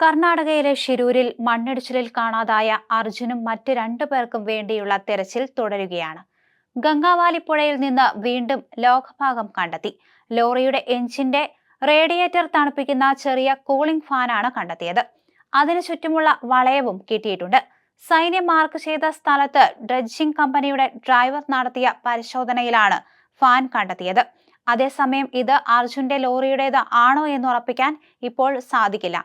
കർണാടകയിലെ ഷിരൂരിൽ മണ്ണിടിച്ചിലിൽ കാണാതായ അർജുനും മറ്റ് രണ്ടു പേർക്കും വേണ്ടിയുള്ള തെരച്ചിൽ തുടരുകയാണ്. ഗംഗാവാലി പുഴയിൽ നിന്ന് വീണ്ടും ലോകഭാഗം കണ്ടെത്തി. ലോറിയുടെ എഞ്ചിന്റെ റേഡിയേറ്റർ തണുപ്പിക്കുന്ന ചെറിയ കൂളിംഗ് ഫാനാണ് കണ്ടെത്തിയത്. അതിനു ചുറ്റുമുള്ള വളയവും കിട്ടിയിട്ടുണ്ട്. സൈന്യം മാർക്ക് ചെയ്ത സ്ഥലത്ത് ഡ്രഡ്ജിംഗ് കമ്പനിയുടെ ഡ്രൈവർ നടത്തിയ പരിശോധനയിലാണ് ഫാൻ കണ്ടെത്തിയത്. അതേസമയം ഇത് അർജുന്റെ ലോറിയുടേത് ആണോ എന്ന് ഉറപ്പിക്കാൻ ഇപ്പോൾ സാധിക്കില്ല.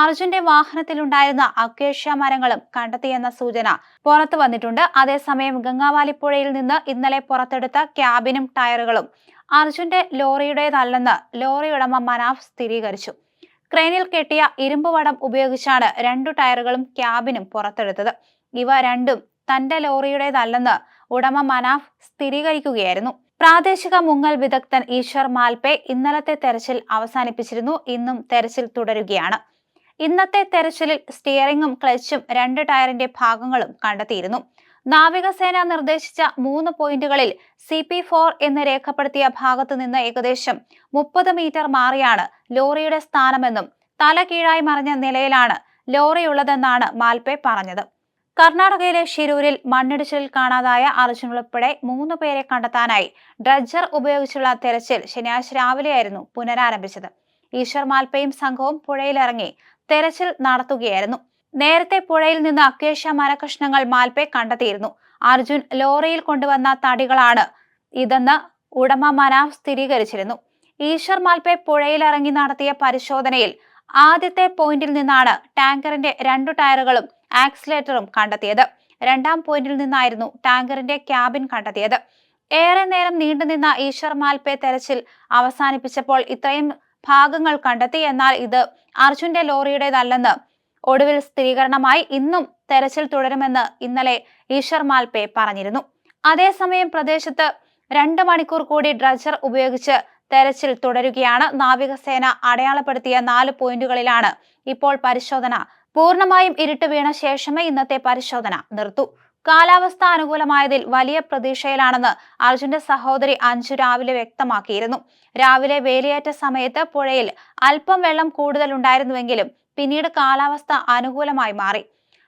അർജുന്റെ വാഹനത്തിലുണ്ടായിരുന്ന അക്വേഷ്യ മരങ്ങളും കണ്ടെത്തിയെന്ന സൂചന പുറത്തു വന്നിട്ടുണ്ട്. അതേസമയം ഗംഗാവാലി പുഴയിൽ നിന്ന് ഇന്നലെ പുറത്തെടുത്ത ക്യാബിനും ടയറുകളും അർജുന്റെ ലോറിയുടേതല്ലെന്ന് ലോറി ഉടമ മനാഫ് സ്ഥിരീകരിച്ചു. ക്രെയിനിൽ കെട്ടിയ ഇരുമ്പ് വടം ഉപയോഗിച്ചാണ് രണ്ടു ടയറുകളും ക്യാബിനും പുറത്തെടുത്തത്. ഇവ രണ്ടും തന്റെ ലോറിയുടേതല്ലെന്ന് ഉടമ മനാഫ് സ്ഥിരീകരിക്കുകയായിരുന്നു. പ്രാദേശിക മുങ്ങൽ വിദഗ്ധൻ ഈശ്വർ മാൽപേ ഇന്നലത്തെ തെരച്ചിൽ അവസാനിപ്പിച്ചിരുന്നു. ഇന്നും തെരച്ചിൽ തുടരുകയാണ്. ഇന്നത്തെ തെരച്ചിലിൽ സ്റ്റിയറിംഗും ക്ലച്ചും രണ്ട് ടയറിന്റെ ഭാഗങ്ങളും കണ്ടെത്തിയിരുന്നു. നാവികസേന നിർദ്ദേശിച്ച മൂന്ന് പോയിന്റുകളിൽ സി പി ഫോർ എന്ന് രേഖപ്പെടുത്തിയ ഭാഗത്തു നിന്ന് ഏകദേശം മുപ്പത് മീറ്റർ മാറിയാണ് ലോറിയുടെ സ്ഥാനമെന്നും തല കീഴായി മറിഞ്ഞ നിലയിലാണ് ലോറിയുള്ളതെന്നാണ് മാൽപെ പറഞ്ഞത്. കർണാടകയിലെ ഷിരൂരിൽ മണ്ണിടിച്ചിലിൽ കാണാതായ അർജുൻ ഉൾപ്പെടെ മൂന്ന് പേരെ കണ്ടെത്താനായി ഡ്രഡ്ജർ ഉപയോഗിച്ചുള്ള തെരച്ചിൽ ശനിയാഴ്ച രാവിലെയായിരുന്നു പുനരാരംഭിച്ചത്. ഈശ്വർ മാൽപ്പയും സംഘവും പുഴയിലിറങ്ങി തെരച്ചിൽ നടത്തുകയായിരുന്നു. നേരത്തെ പുഴയിൽ നിന്ന് അക്കേഷ മരകഷ്ണങ്ങൾ മാൽപേ കണ്ടെത്തിയിരുന്നു. അർജുൻ ലോറിയിൽ കൊണ്ടുവന്ന തടികളാണ് ഇതെന്ന് ഉടമ മനാഫ് സ്ഥിരീകരിച്ചിരുന്നു. ഈശ്വർ മാൽപേ പുഴയിലിറങ്ങി നടത്തിയ പരിശോധനയിൽ ആദ്യത്തെ പോയിന്റിൽ നിന്നാണ് ടാങ്കറിന്റെ രണ്ടു ടയറുകളും ആക്സിലേറ്ററും കണ്ടെത്തിയത്. രണ്ടാം പോയിന്റിൽ നിന്നായിരുന്നു ടാങ്കറിന്റെ ക്യാബിൻ കണ്ടെത്തിയത്. ഏറെ നേരം നീണ്ടുനിന്ന ഈശ്വർ മാൽപേ തെരച്ചിൽ അവസാനിപ്പിച്ചപ്പോൾ ഇത്രയും ഭാഗങ്ങൾ കണ്ടെത്തി. എന്നാൽ ഇത് അർജുന്റെ ലോറിയുടേതല്ലെന്ന് ഒടുവിൽ സ്ഥിരീകരണമായി ഇന്നും തെരച്ചിൽ തുടരുമെന്ന് ഇന്നലെ ഈശ്വർ മാൽപേ പറഞ്ഞിരുന്നു. അതേസമയം പ്രദേശത്ത് രണ്ട് മണിക്കൂർ കൂടി ഡ്രജർ ഉപയോഗിച്ച് തെരച്ചിൽ തുടരുകയാണ്. നാവികസേന അടയാളപ്പെടുത്തിയ നാല് പോയിന്റുകളിലാണ് ഇപ്പോൾ പരിശോധന. പൂർണമായും ഇരുട്ട് വീണ ശേഷമേ ഇന്നത്തെ പരിശോധന നിർത്തൂ. കാലാവസ്ഥ അനുകൂലമായതിൽ വലിയ പ്രതീക്ഷയിലാണെന്ന് അർജുന്റെ സഹോദരി അഞ്ചു രാവിലെ വ്യക്തമാക്കിയിരുന്നു. രാവിലെ വേലിയേറ്റ സമയത്ത് പുഴയിൽ അല്പം വെള്ളം കൂടുതൽ ഉണ്ടായിരുന്നുവെങ്കിലും പിന്നീട് കാലാവസ്ഥ അനുകൂലമായി മാറി.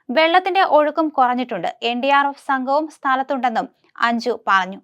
വെള്ളത്തിന്റെ ഒഴുക്കും കുറഞ്ഞിട്ടുണ്ട്. എൻ സംഘവും സ്ഥലത്തുണ്ടെന്നും അഞ്ജു പറഞ്ഞു.